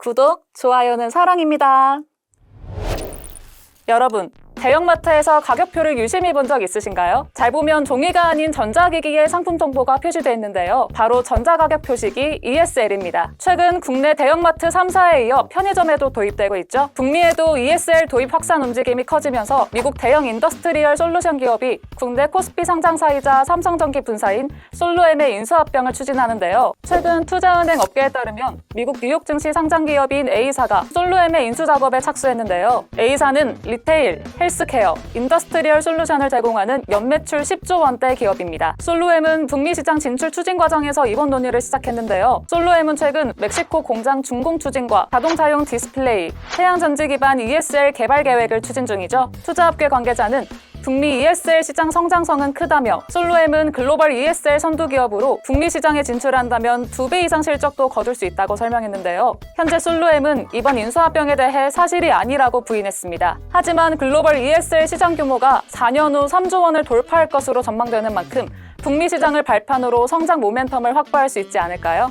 구독, 좋아요는 사랑입니다. 여러분, 대형마트에서 가격표를 유심히 본 적 있으신가요? 잘 보면 종이가 아닌 전자기기에 상품 정보가 표시되어 있는데요. 바로 전자가격 표시기 ESL입니다. 최근 국내 대형마트 3사에 이어 편의점에도 도입되고 있죠. 북미에도 ESL 도입 확산 움직임이 커지면서 미국 대형 인더스트리얼 솔루션 기업이 국내 코스피 상장사이자 삼성전기 분사인 솔로엠의 인수합병을 추진하는데요. 최근 투자은행 업계에 따르면 미국 뉴욕 증시 상장 기업인 A사가 솔로엠의 인수 작업에 착수했는데요. A사는 리테일, 헬스 케어, 인더스트리얼 솔루션을 제공하는 연매출 10조 원대 기업입니다. 솔로엠은 북미 시장 진출 추진 과정에서 이번 논의를 시작했는데요. 솔로엠은 최근 멕시코 공장 준공 추진과 자동차용 디스플레이, 태양전지 기반 ESL 개발 계획을 추진 중이죠. 투자업계 관계자는 북미 ESL 시장 성장성은 크다며 솔로엠은 글로벌 ESL 선두 기업으로 북미 시장에 진출한다면 두배 이상 실적도 거둘 수 있다고 설명했는데요. 현재 솔로엠은 이번 인수합병에 대해 사실이 아니라고 부인했습니다. 하지만 글로벌 ESL 시장 규모가 4년 후 3조 원을 돌파할 것으로 전망되는 만큼 북미 시장을 발판으로 성장 모멘텀을 확보할 수 있지 않을까요?